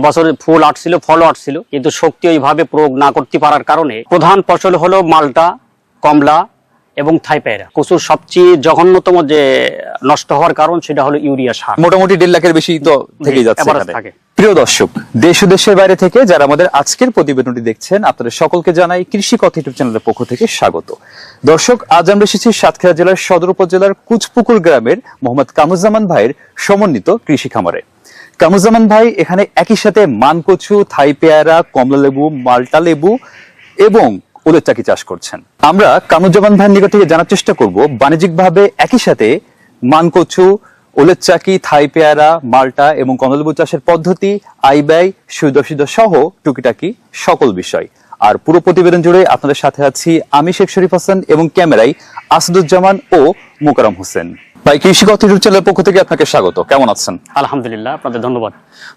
এবছর ফুল আটছিল ফলও আটছিল কিন্তু শক্তি ওইভাবে প্রয়োগ না করতে পারার কারণে প্রধান ফসল হলো মালটা কমলা এবং থাইপেরা কচুর সবচেয়ে জঘন্যতম যে নষ্ট হওয়ার কারণ সেটা হলো ইউরিয়া সার। মোটামুটি দেড় লাখের বেশি তো থেকেই যাচ্ছে থাকে। প্রিয় দর্শক দেশ ও দেশের বাইরে থেকে যারা আমাদের আজকের প্রতিবেদনটি দেখছেন আপনাদের সকলকে জানাই কৃষি কথা ইউটিউব চ্যানেলের পক্ষ থেকে স্বাগত। দর্শক আজ আমরা এসেছি সাতক্ষীরা জেলার সদর উপজেলার কুচপুকুর গ্রামের মোহাম্মদ কামুজ্জামান ভাইয়ের সমন্বিত কৃষি খামারে। কামুজ্জামান ভাই, এখানে একই সাথে মানকচু, থাই পেয়ারা, কমলা লেবু, মাল্টা লেবু এবং ওলের চাকি চাষ করছেন। আমরা কামুজ্জামান ভাইয়ের নিকট থেকে জানার চেষ্টা করব, বাণিজ্যিকভাবে একই সাথে মানকচু, ওলের চাকি, থাই পেয়ারা, মাল্টা এবং কমলালেবু চাষের পদ্ধতি, আয় ব্যয়, সুদর্শিত সহ টুকিটাকি সকল বিষয়। আর পুরো প্রতিবেদন জুড়ে আপনাদের সাথে আছি আমি শেখ শরীফ হাসান এবং ক্যামেরায় আসাদুজ্জামান ও মুকারম হোসেন। ভাই কৃষিগত ইউটিউব চ্যানেলের পক্ষ থেকে আপনাকে স্বাগত। কেমন আছেন? আলহামদুলিল্লাহ আপনাদের ধন্যবাদ।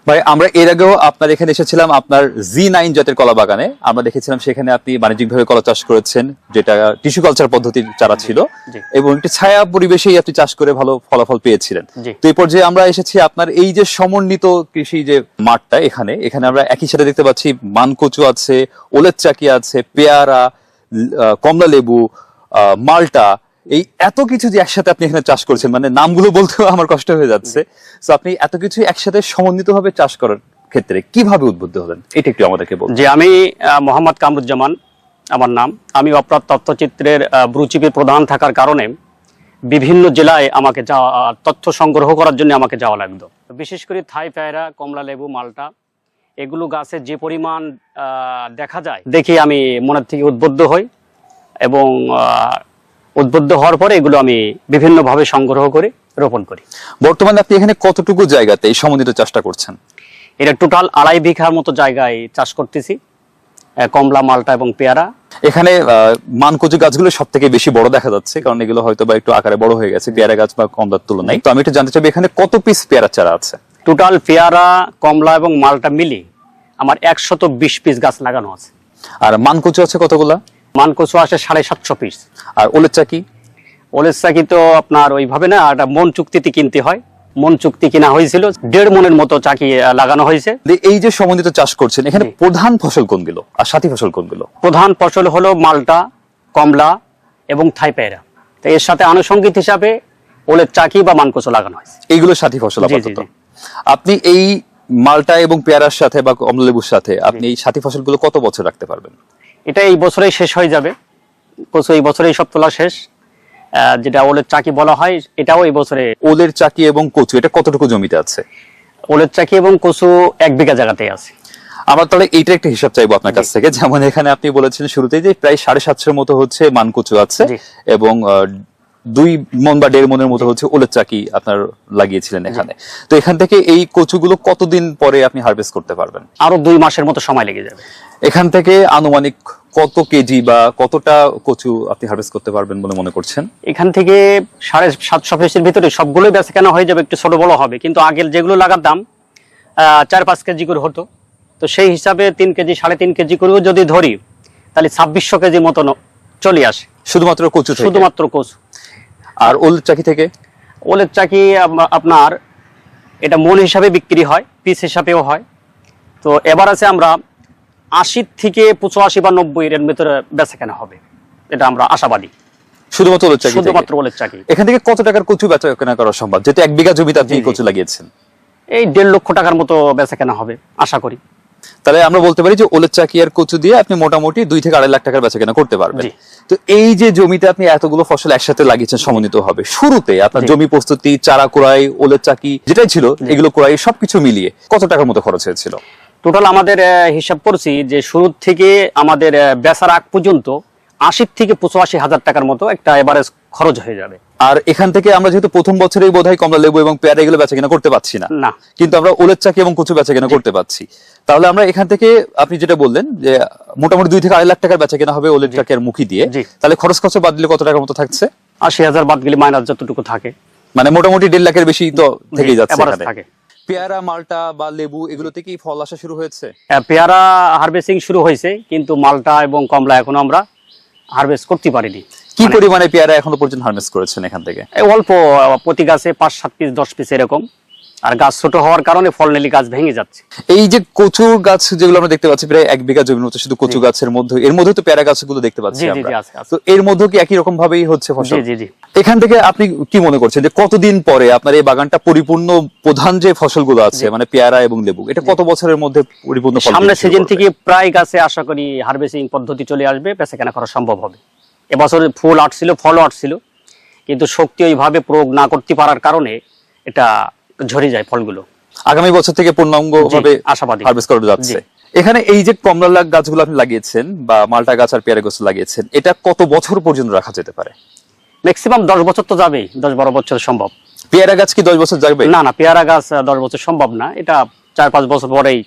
ভাই আমরা এর আগেও আপনার এখানে এসেছিলাম আপনার জি নাইন জাতের কলা বাগানে। আমরা দেখেছিলাম সেখানে আপনি বাণিজ্যিকভাবে কলা চাষ করেছেন যেটা টিস্যু কালচার পদ্ধতির চারা ছিল। এবং একটি ছায়া পরিবেশেই আপনি চাষ করে ভালো ফলাফল পেয়েছিলেন। তো এই পর্যায়ে আমরা এসেছি আপনার এই যে সমন্বিত কৃষি যে মাঠটা এখানে এখানে আমরা একই সাথে দেখতে পাচ্ছি মানকচু আছে ওলের চাকি আছে পেয়ারা কমলা লেবু আহ, মালটা এই এত কিছু যে একসাথে আপনি এখানে চাষ করছেন মানে নামগুলো বলতেও আমার কষ্ট হয়ে যাচ্ছে। তো আপনি এত কিছু একসাথে সমন্বিত ভাবে চাষ করার ক্ষেত্রে কীভাবে উদ্বুদ্ধ হলেন? এটা একটু আমাদেরকে বলুন। যে আমি মোহাম্মদ কামরুজ্জামান, আমার নাম। আমি অপরাধ তথ্যচিত্রের ব্রুচিপির প্রধান থাকার কারণে বিভিন্ন জেলায় আমাকে যাওয়া তথ্য সংগ্রহ করার জন্য আমাকে যাওয়া লাগতো। বিশেষ করে থাই পায়রা, কমলা লেবু, মালটা, এগুলো গাছে যে পরিমাণ দেখা যায়, দেখি আমি মনের থেকে উদ্বুদ্ধ হই এবং উদ্বুদ্ধ হওয়ার পরে এগুলো আমি বিভিন্নভাবে সংগ্রহ করে রোপণ করি। বর্তমানে আপনি এখানে কতটুকু জায়গাতে এই সমন্বিত চাষটা করছেন? এটা টোটাল আড়াই বিঘার মতো জায়গায় চাষ করতেছি কমলা মালটা এবং পেয়ারা। এখানে মানকচু গাছগুলো সব থেকে বেশি বড় দেখা যাচ্ছে কারণ এগুলো হয়তো বা একটু আকারে বড় হয়ে গেছে পেয়ারা গাছ বা কমলার তুলনায়। তো আমি একটু জানতে চাইব এখানে কত পিস পেয়ারা চারা আছে? টোটাল পেয়ারা কমলা এবং মালটা মিলি আমার একশত বিশ পিস গাছ লাগানো আছে। আর মানকচু আছে কতগুলা? মানকচু আসে সাড়ে সাতশো পিস আর ওলের চাকি ওলের চাকি তো আপনার ওইভাবে না একটা মন চুক্তিতে কিনতে হয়। মন চুক্তি কিনা হয়েছিল দেড় মনের মতো চাকি লাগানো হয়েছে। এই যে সমন্বিত চাষ করছেন এখানে প্রধান ফসল কোনগুলো? আর সাথী ফসল কোনগুলো? প্রধান ফসল হলো মালটা কমলা এবং থাই পেয়ারা। তো এর সাথে আনুষঙ্গিক হিসাবে ওলের চাকি বা মানকচু লাগানো হয়েছে। এইগুলো সাথী ফসল আপাতত। আপনি এই মালটা এবং পেয়ারার সাথে বা কমলালেবুর সাথে আপনি এই সাথী ফসলগুলো কত বছর রাখতে পারবেন? এটা এই বছরেই শেষ হয়ে যাবে। কচু এই বছরেই সব তোলা শেষ। যেটা ওলের চাকি বলা হয় এটাও এই বছরে ওলের চাকি এবং কচু এটা কতটুকু জমিতে আছে? ওলের চাকি এবং কচু এক বিঘা জায়গাতেই আছে। আমার তাহলে এইটা একটা হিসাব চাইব আপনার কাছ থেকে। যেমন এখানে আপনি বলেছেন শুরুতেই যে প্রায় সাড়ে সাতশোর মতো হচ্ছে মানকুচু আছে এবং দুই মন বা দেড় মনের মতো হচ্ছে ওলের চাকি আপনার লাগিয়েছিলেন এখানে। তো এখান থেকে এই কচুগুলো কতদিন পরে আপনি হারভেস্ট করতে পারবেন? আরও দুই মাসের মতো সময় লেগে যাবে। এখান থেকে আনুমানিক কত কেজি বা কতটা কচু আপনি হারভেস্ট করতে পারবেন বলে মনে করছেন? এখান থেকে সাড়ে সাতশো পিসের ভিতরে সবগুলোই বেচা কেনা হয়ে যাবে একটু ছোট বড় হবে। কিন্তু আগের যেগুলো লাগাতাম আহ, চার পাঁচ কেজি করে হতো। তো সেই হিসাবে তিন কেজি সাড়ে তিন কেজি করেও যদি ধরি তাহলে ছাব্বিশশো কেজি মতন চলে আসে। শুধুমাত্র কচু শুধুমাত্র কচু। আর ওল চাকি থেকে? ওলের চাকি আপনার এটা মন হিসাবে বিক্রি হয় পিস হিসাবেও হয়। তো এবার আছে আমরা আশি থেকে পঁচাশি বা নব্বই এর ভিতরে বেচা কেনা হবে। এটা আমরা আশাবাদী। শুধুমাত্র ওলের চাকি শুধুমাত্র ওলের চাকি। এখান থেকে কত টাকার কচু বেচা কেনা করা সম্ভব? যেহেতু এক বিঘা জমিতে আপনি। কচু লাগিয়েছেন। এই দেড় লক্ষ টাকার মতো বেচা কেনা হবে আশা করি। তাহলে আমরা বলতে পারি যে ওলের চাকি আর কচু দিয়ে আপনি মোটামুটি দুই থেকে আড়াই লাখ টাকার বেচা কেনা করতে পারবেন। তো এই যে জমিতে আপনি এতগুলো ফসল একসাথে লাগিয়েছেন সমন্বিত হবে শুরুতে আপনার জমি প্রস্তুতি চারা কুড়াই ওলের চাকি যেটাই ছিল এগুলো কুড়াই সবকিছু মিলিয়ে কত টাকার মতো খরচ হয়েছিল? টোটাল আমাদের হিসাব করছি যে শুরু থেকে আমাদের বেচার আগ পর্যন্ত আশি থেকে পঁচাশি হাজার টাকার মতো একটা এভারেজ খরচ হয়ে যাবে। আর এখান থেকে আমরা যেহেতু প্রথম বছরেই বোধহয় কমলা লেবু এবং পেয়ারা এগুলো বেচা কেনা করতে পারছি না। না। কিন্তু আমরা ওলের চাকি এবং কচু বেচা কেনা করতে পারছি। তাহলে আমরা এখান থেকে আপনি যেটা বললেন যে মোটামুটি দুই থেকে আড়াই লাখ টাকার বেচা কেনা হবে ওলের চাকি আর মুখি দিয়ে তাহলে খরচ খরচ বাদ দিলে কত টাকার মতো থাকছে? আশি হাজার বাদ গেলে মাইনাস যতটুকু থাকে। মানে মোটামুটি দেড় লাখের বেশি তো থেকেই যাচ্ছে পেয়ারা মালটা বা লেবু এগুলোতে কি ফল আসা শুরু হয়েছে? আহ, পেয়ারা হারভেস্টিং শুরু হয়েছে কিন্তু মালটা এবং কমলা এখনও আমরা হারভেস্ট করতে পারিনি। কি মানে- পরিমাণে পেয়ারা এখনও পর্যন্ত হারভেস্ট করেছেন এখান থেকে? অল্প প্রতি গাছে পাঁচ সাত পিস দশ পিস এরকম। আর গাছ ছোট হওয়ার কারণে ফল নেলি গাছ ভেঙে যাচ্ছে। এই যে কচু গাছ যেগুলো আমরা দেখতে পাচ্ছি প্রায় এক বিঘা জমির মতো শুধু কচু গাছের মধ্যে এর মধ্যে তো পেয়ারা গাছগুলো দেখতে পাচ্ছি। তো এর মধ্যে কি একই রকম ভাবেই হচ্ছে ফসল? জি জি। জি এখান থেকে আপনি কি মনে করছেন যে কতদিন পরে আপনার এই বাগানটা পরিপূর্ণ প্রধান যে ফসলগুলো আছে মানে পেয়ারা এবং লেবু এটা কত বছরের মধ্যে পরিপূর্ণ ফল সামনের সিজন থেকে প্রায় গাছে আশা করি হারভেস্টিং পদ্ধতি চলে আসবে বেচাকেনা করা সম্ভব হবে। এবছর ফুল আটছিল ফলও আটছিল কিন্তু শক্তি ওইভাবে প্রয়োগ না করতে পারার কারণে এটা ঝরে যায় ফলগুলো। আগামী বছর থেকে পূর্ণাঙ্গ ভাবে আশাবাদী। হারভেস্ট করা যাচ্ছে। এখানে এই যে কমলা গাছগুলো আপনি লাগিয়েছেন বা মালটা গাছ আর পেয়ারা গাছ লাগিয়েছেন এটা কত বছর পর্যন্ত রাখা যেতে পারে? ম্যাক্সিমাম দশ বছর তো যাবেই দশ বারো বছর সম্ভব। পেয়ারা গাছ কি দশ বছর যাবে? না না পেয়ারা গাছ দশ বছর সম্ভব না এটা চার পাঁচ বছর পরেই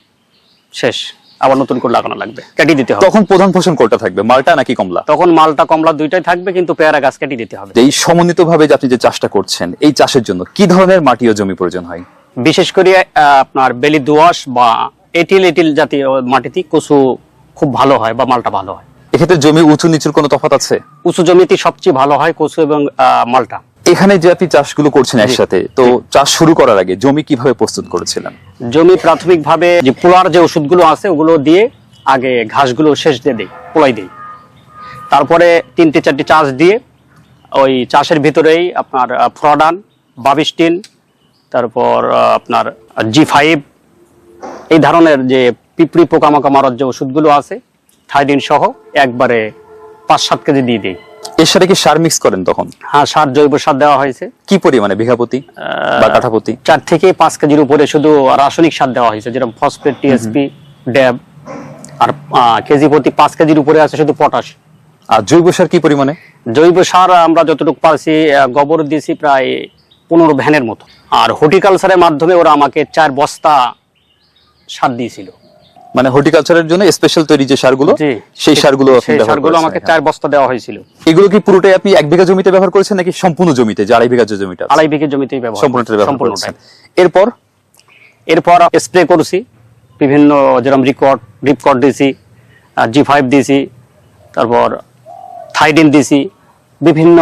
শেষ। আবার নতুন করে লাগানো লাগবে। কেটে দিতে হবে। তখন প্রধান ফসল কোনটা থাকবে মালটা নাকি কমলা? তখন মালটা কমলা দুইটাই থাকবে কিন্তু পেয়ারা গাছ কেটে দিতে হবে। এই সমন্বিত ভাবে যে আপনি যে চাষটা করছেন এই চাষের জন্য কি ধরনের মাটি ও জমি প্রয়োজন হয়? বিশেষ করে আপনার বেলি দোয়াশ বা এটিল এটিল জাতীয় মাটিতে কচু খুব ভালো হয় বা মালটা ভালো হয়। এক্ষেত্রে জমি উঁচু নিচুর কোনো তফাৎ আছে? উঁচু জমিতে সবচেয়ে ভালো হয় কচু এবং মালটা। এখানে যে আপনি চাষগুলো করছেন একসাথে তো চাষ শুরু করার আগে জমি কীভাবে প্রস্তুত করেছিলেন? জমি প্রাথমিকভাবে যে পোলার যে ওষুধগুলো আছে, ওগুলো দিয়ে আগে ঘাসগুলো শেষ দিয়ে দেই, পোলাই দিই। তারপরে তিনটে চারটে চাষ দিয়ে ওই চাষের ভিতরেই আপনার ফ্রডান, বাবিস্টিন, তারপর আপনার জি ফাইভ, এই ধরনের যে পিঁপড়ি পোকামাকা মারার যে ওষুধগুলো আছে থাইডিন সহ একবারে পাঁচ সাত কেজি দিয়ে দিই। এর সাথে কি সার মিক্স করেন তখন? হ্যাঁ সার জৈব সার দেওয়া হয়েছে। কি পরিমাণে? বিঘাপতি বা কাঠাপতি চার থেকে পাঁচ কেজির উপরে শুধু রাসায়নিক সার দেওয়া হয়েছে যেরকম ফসফেট টিএসপি ড্যাব আর কেজি প্রতি পাঁচ কেজির উপরে আছে শুধু পটাশ আর জৈব সার কি পরিমাণে? জৈব সার আমরা যতটুকু পারছি গোবর দিয়েছি প্রায় পনেরো ভ্যানের মতো। আর হর্টিকালচারের মাধ্যমে ওরা আমাকে চার বস্তা সার দিয়েছিল। মানে হর্টিকালচারের জন্য স্পেশাল তৈরি যে সারগুলো সেই সারগুলো সেই সারগুলো আমাকে চার বস্তা দেওয়া হয়েছিল। এগুলো কি পুরোটাই আপনি এক বিঘা জমিতে ব্যবহার করেছেন নাকি সম্পূর্ণ জমিতে যে আড়াই বিঘা যে জমিটা আড়াই বিঘা জমিতেই ব্যবহার সম্পূর্ণটা ব্যবহার করেছেন। এরপর? এরপর স্প্রে করছি বিভিন্ন যেরকম রিকর্ড রিপকর্ড দিয়েছি জি ফাইভ দিয়েছি তারপর থাইডিন দিয়েছি বিভিন্ন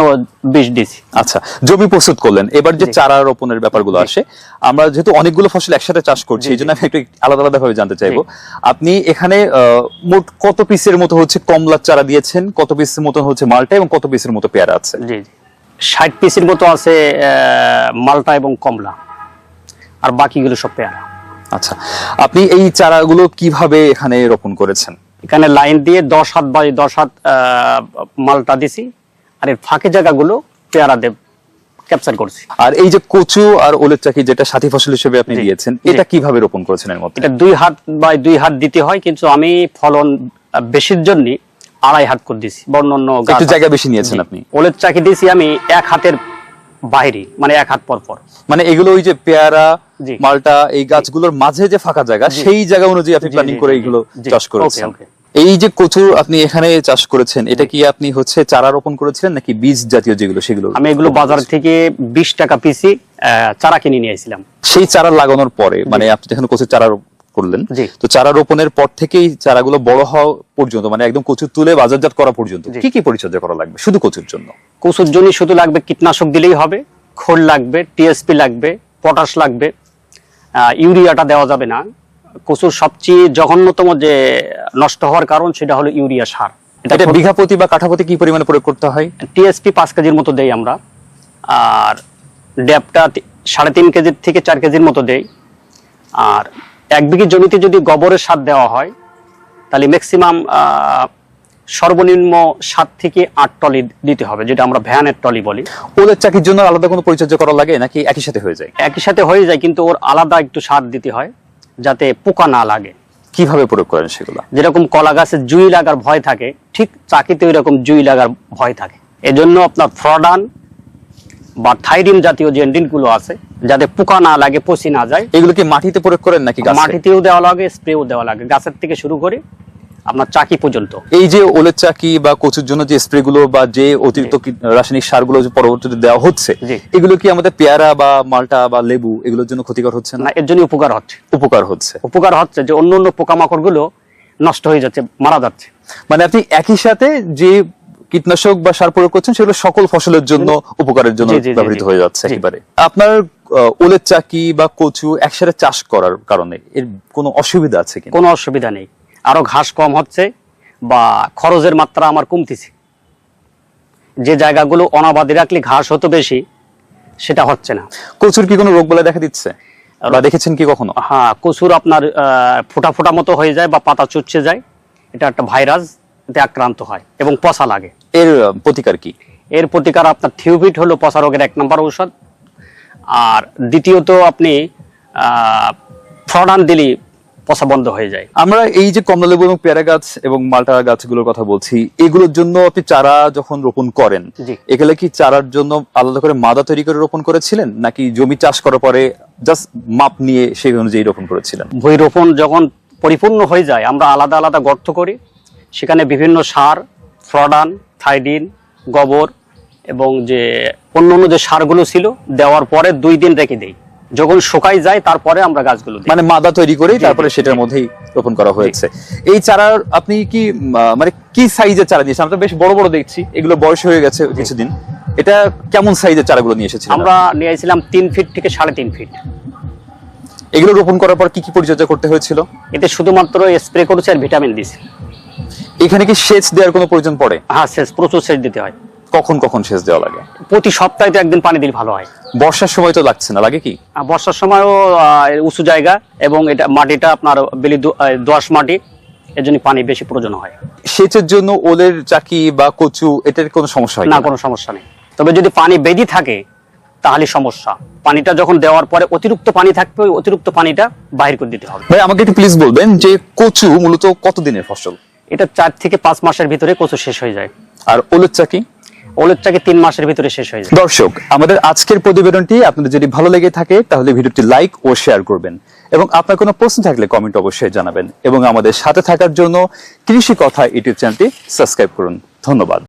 বিষ দিয়েছি। আচ্ছা জমি প্রস্তুত করলেন। এবার যে। চারা রোপণের ব্যাপারগুলো আসে আমরা যেহেতু অনেকগুলো ফসল একসাথে চাষ করছি এই জন্য আমি একটু আলাদা আলাদা ভাবে জানতে চাইব। আপনি এখানে মোট কত পিসের মতো হচ্ছে কমলার চারা দিয়েছেন? কত পিসের মতো হচ্ছে মালটা এবং কত পিসের মতো পেয়ারা আছে? জি ষাট পিসের মতো আছে মালটা এবং কমলা। আর বাকিগুলো সব পেয়ারা। আচ্ছা আপনি এই চারাগুলো কীভাবে এখানে রোপণ করেছেন? এখানে লাইন দিয়ে দশ হাত বাই দশ হাত আহ, মালটা দিছি। আর এর ফাঁকি জায়গাগুলো পেয়ারা দেব ক্যাপচার করছি। আর এই যে কচু আর ওলের চাকি যেটা সাথী ফসল হিসেবে আপনি দিয়েছেন এটা কীভাবে রোপণ করেছেন এর মধ্যে? এটা দুই হাত বাই দুই হাত দিতে হয় কিন্তু আমি ফলন বেশির জন্য আড়াই হাত করে দিছি। বা অন্যান্য গাছ একটু জায়গা বেশি নিয়েছেন আপনি? ওলের চাকি দিয়েছি আমি এক হাতের বাইরে মানে এক হাত পর পর। মানে এগুলো ওই যে পেয়ারা। মালটা এই গাছগুলোর মাঝে যে ফাঁকা জায়গা সেই জায়গা অনুযায়ী আপনি প্ল্যানিং করে এগুলো। চাষ করেছেন। ওকে। এই যে কচু আপনি এখানে চাষ করেছেন এটা কি আপনি হচ্ছে চারা রোপণ করেছিলেন নাকি বীজ জাতীয় যেগুলো সেগুলো? আমি এগুলো বাজার থেকে বিশ টাকা পিসি চারা কিনে নিয়ে আসছিলাম। সেই চারা লাগানোর পরে মানে আপনি যখন কচুর চারা করলেন তো চারা রোপণের পর থেকেই চারাগুলো বড় হওয়া পর্যন্ত মানে একদম কচু তুলে বাজারজাত করা পর্যন্ত কি কি পরিচর্যা করা লাগবে শুধু কচুর জন্য? কচুর জন্য শুধু লাগবে কীটনাশক দিলেই হবে খোল লাগবে টিএসপি লাগবে পটাশ লাগবে আহ, ইউরিয়াটা দেওয়া যাবে না। কচুর সবচেয়ে জঘন্যতম যে নষ্ট হওয়ার কারণ সেটা হলো ইউরিয়া সার। এটা বিঘা প্রতি বা কাঠা প্রতি কি পরিমাণে প্রয়োগ করতে হয়? টিএসপি পাঁচ কেজির মতো দেই আমরা। আর ড্যাপটা সাড়ে তিন কেজির থেকে চার কেজির মতো দেই। আর এক বিঘি জমিতে যদি গোবরের সার দেওয়া হয় তাহলে ম্যাক্সিমাম সর্বনিম্ন সাত থেকে আট টলি দিতে হবে যেটা আমরা ভ্যানের টলি বলি। ওদের চাকির জন্য আলাদা কোনো পরিচর্যা করা লাগে নাকি একই সাথে হয়ে যায়? একই সাথে হয়ে যায় কিন্তু ওর আলাদা একটু সার দিতে হয়। যাতে পোকা না লাগে। কীভাবে প্রয়োগ করেন সেগুলো? যেরকম কলা গাছে জুই লাগার ভয় থাকে ঠিক চাকিতে ওই রকম জুই লাগার ভয় থাকে। এজন্য আপনার ফ্রডান বা থাইরিম জাতীয় যে গুলো আছে যাতে পোকা না লাগে পচি না যায়। এগুলো কি মাটিতে প্রয়োগ করেন নাকি মাটিতেও দেওয়া লাগে স্প্রেও দেওয়া লাগে। গাছের থেকে শুরু করে আপনার চাকি পর্যন্ত। এই যে ওলের চাকি বা কচুর জন্য যে স্প্রে গুলো বা যে অতিরিক্ত রাসায়নিক সারগুলো যে পরবর্তীতে দেওয়া হচ্ছে এগুলো কি আমাদের পেয়ারা বা মালটা বা লেবু এগুলোর জন্য ক্ষতিকর হচ্ছে না? এর জন্য উপকার হচ্ছে। উপকার হচ্ছে। উপকার হচ্ছে যে অন্য অন্য পোকামাকড়গুলো নষ্ট হয়ে যাচ্ছে মারা যাচ্ছে। মানে আপনি একই সাথে যে কীটনাশক বা সার প্রয়োগ করছেন সেগুলো সকল ফসলের জন্য উপকারের জন্য ব্যবহৃত হয়ে যাচ্ছে। একেবারে। আপনার ওলের চাকি বা কচু একসাথে চাষ করার কারণে এর কোনো অসুবিধা আছে কি কোনো অসুবিধা নেই। আরও ঘাস কম হচ্ছে বা খরচের মাত্রা আমার কমতেছে। যে জায়গাগুলো অনাবাদি রাখলে ঘাস হতো বেশি সেটা হচ্ছে না। কচুর কি কোনো রোগ বলে দেখা দিচ্ছে? বা দেখেছেন কি কখনো? হ্যাঁ কচুর আপনার ফোঁটা ফোঁটা মতো হয়ে যায় বা পাতা চুচ্ছে যায়। এটা একটা ভাইরাস এতে আক্রান্ত হয় এবং পচা লাগে। এর প্রতিকার কি? এর প্রতিকার আপনার থিওপিট হলো পচা রোগের এক নম্বর ঔষধ। আর দ্বিতীয়ত আপনি ফ্রডান দিলি পচা বন্ধ হয়ে যায়। আমরা এই যে কমলালেবু এবং পেয়ারা গাছ এবং মালটা গাছগুলোর কথা বলছি এগুলোর জন্য আপনি চারা যখন রোপণ করেন। এগুলো কি চারার জন্য আলাদা করে মাদা তৈরি করে রোপণ করেছিলেন নাকি জমি চাষ করার পরে জাস্ট মাপ নিয়ে সেই অনুযায়ী রোপণ করেছিলেন? ভুঁই রোপণ যখন পরিপূর্ণ হয়ে যায় আমরা আলাদা আলাদা গর্ত করি। সেখানে বিভিন্ন সার ফ্রডান থাইডিন গোবর এবং যে অন্য অন্য যে সারগুলো ছিল দেওয়ার পরে দুই দিন রেখে দেই। যখন শুকাই যায় তারপরে আমরা গাছগুলো মানে মাদা তৈরি করে তারপরে সেটার মধ্যেই রোপণ করা হয়েছে। এই চারার আপনি কি মানে কি সাইজের চারা নিয়েছেন আমরা বেশ বড় বড় দেখছি এগুলো বয়স হয়ে গেছে কিছুদিন। এটা কেমন সাইজের চারাগুলো নিয়ে এসেছিলেন আমরা নিয়ে এসেছিলাম তিন ফিট থেকে সাড়ে তিন ফিট। এগুলো রোপণ করার পর কি কি পরিচর্যা করতে হয়েছিল? এতে শুধুমাত্র স্প্রে করেছি আর ভিটামিন দিছি। এখানে কি সেচ দেওয়ার কোনো প্রয়োজন পড়ে? হ্যাঁ সেচ প্রচুর সেচ দিতে হয়। কখন কখন সেচ দেওয়া লাগে? প্রতি সপ্তাহে তো একদিন পানি দিলে ভালো হয়। বর্ষার সময় তো লাগছে না লাগে কি? বর্ষার সময়ও উঁচু জায়গা এবং এটা মাটিটা আপনার বেলি দো- আহ, দোআঁশ মাটি এর জন্য পানি বেশি প্রয়োজন হয়। সেচের জন্য ওলের চাকি বা কচু এটার কোনো সমস্যা হয় না না কোনো সমস্যা নেই। তবে যদি পানি বেদি থাকে তাহলে সমস্যা। পানিটা যখন দেওয়ার পরে অতিরিক্ত পানি থাকবে ওই অতিরিক্ত পানিটা বাহির করে দিতে হবে। ভাই আমাকে একটু প্লিজ বলবেন যে কচু মূলত কত দিনের ফসল? এটা চার থেকে পাঁচ মাসের ভিতরে কচু শেষ হয়ে যায়। আর ওলের চাকি? ওলেরটাকে তিন মাসের ভিতরে শেষ হয়ে যায়। দর্শক, আমাদের আজকের প্রতিবেদনটি আপনাদের যদি ভালো লেগে থাকে, তাহলে ভিডিওটি লাইক ও শেয়ার করবেন। এবং আপনার কোনো প্রশ্ন থাকলে কমেন্ট অবশ্যই জানাবেন। এবং আমাদের সাথে থাকার জন্য কৃষি কথা ইউটিউব চ্যানেলটি সাবস্ক্রাইব করুন। ধন্যবাদ।